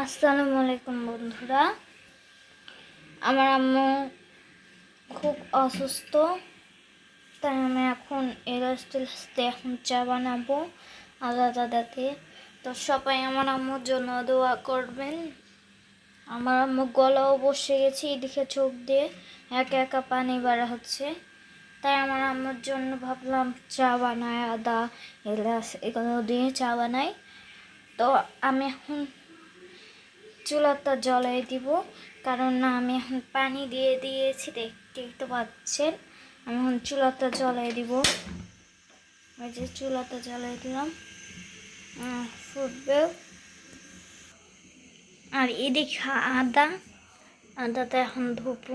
আসসালামু আলাইকুম বন্ধুরা। আমার আম্মু খুব অসুস্থ, তাই আমি এখন এলাস্তে এলাস্তে এখন চা বানাবো আদা দাদাতে তো সবাই আমার আম্মুর জন্য দোয়া করবেন। আমার আম্মু গলাও বসে গেছে এদিকে চোখ দিয়ে, একা একা পানি বাড়া হচ্ছে। তাই আমার আম্মুর জন্য ভাবলাম চা বানায় আদা, এলাচ, এগুলো দিয়ে চা বানাই। তো আমি এখন চুলাটা জলে দিব। কারণ না, আমি এখন পানি দিয়ে দিয়েছি, দেখতে পাচ্ছেন? আমি এখন চুলাটা জলে দিব। ওই যে চুলাটা জলে দিলাম। ফুটবে। আর এদিকে আদা, আদাটা এখন ধুপু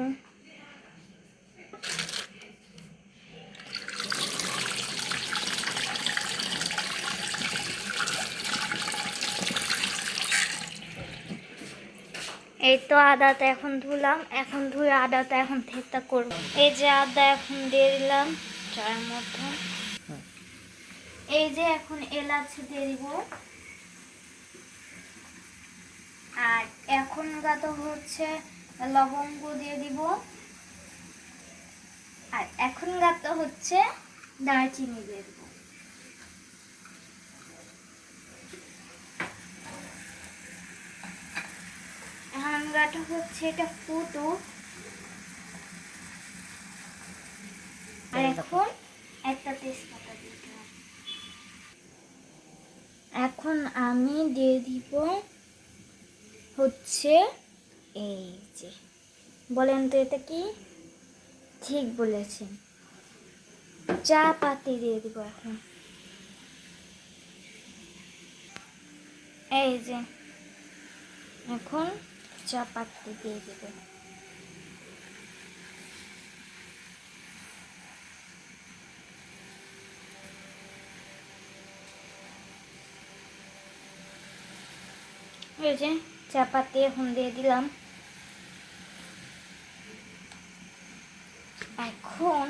এই তো আদাটা এখন ধুলাম, এখন ধুয়ে আদাটা এখন থেতা করব। এই যে আদা এখন দিয়ে দিলাম, চায়ের মধ্যে। এই যে এখন এলাচ দিয়ে দিব। আর এখন তো হচ্ছে লবঙ্গ দিয়ে দিব। আর এখন তো হচ্ছে দারচিনি দিয়ে দিব। হাঙ্গাটা হচ্ছে এটা ফুটো। আর এখন একটা তেজপাতা এখন আমি দিয়ে দিব হচ্ছে এই যে বলেন তো এটা কি? ঠিক বলেছেন। চা পাতি দিয়ে দিব এখন। এই যে এখন চা পাতি দিয়ে দেব। এই যে চা পাতি এখন দিয়ে দিলাম। এখন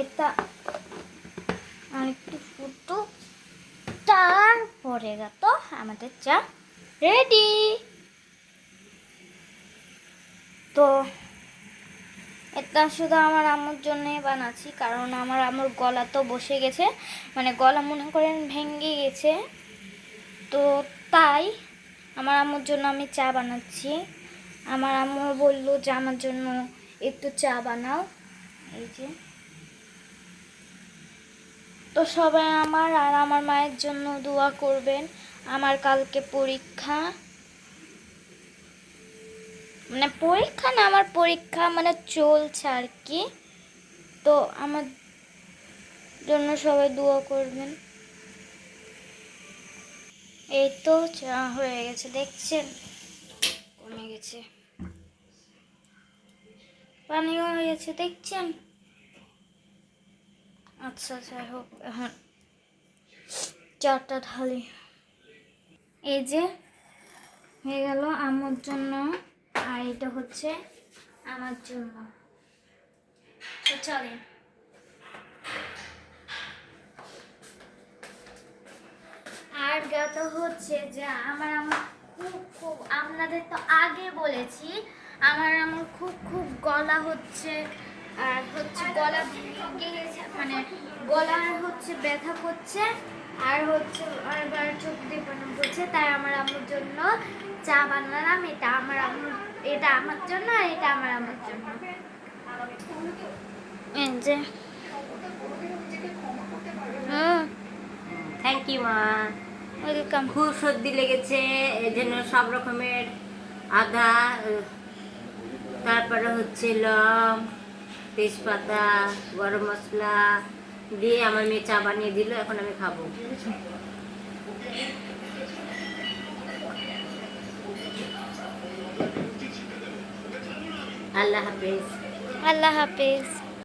এটা আর একটু ফুটো তারপরে তো আমাদের চা রেডি তো এটা শুধু আমার আম্মুর জন্যই বানাচ্ছি, কারণ আমার আম্মুর গলা তো বসে গেছে। মানে গলা মনে করেন ভেঙে গেছে। তো তাই আমার আম্মুর জন্য আমি চা বানাচ্ছি। আমার আম্মু বলল যে আমার জন্য একটু চা বানাও। এই যে। তো সবাই আমার আর আমার মায়ের জন্য দোয়া করবেন। আমার কালকে পরীক্ষা। মানে পরীক্ষা না, আমার পরীক্ষা মানে চলছে আর কি। তো আমার জন্য সবাই দোয়া করবেন। এই তো চা হয়ে গেছে, দেখছেন? কমে গেছে। পানিও হয়ে গেছে, দেখছেন? আচ্ছা যাই হোক, এখন চারটা ঢালি। এই যে, হয়ে গেল আমার জন্য আর এটা হচ্ছে আমার জন্য। তো চলেন। আর গত হচ্ছে যে আমার আমার খুব খুব আপনাদের তো আগে বলেছি, আমার আমার খুব খুব গলা হচ্ছে, আর হচ্ছে গলা ভেঙে গেছে মানে গলার হচ্ছে ব্যথা করছে। আর হচ্ছে আর চোখ দিয়ে পানি করছে তাই আমার আম্মুর জন্য চা বানালাম এটা আমার আম্মুর এটা আমার জন্য আর এটা আমার আম্মুর জন্য। যে। থ্যাংক ইউ মা। ওয়েলকাম খুব সর্দি লেগেছে এর জন্য সব রকমের আদা তারপরে হচ্ছে লং তেজপাতা গরম মশলা দিয়ে আমার মেয়ে চা বানিয়ে দিল এখন আমি খাব। আল্লাহ হাফেজ। আল্লাহ হাফেজ।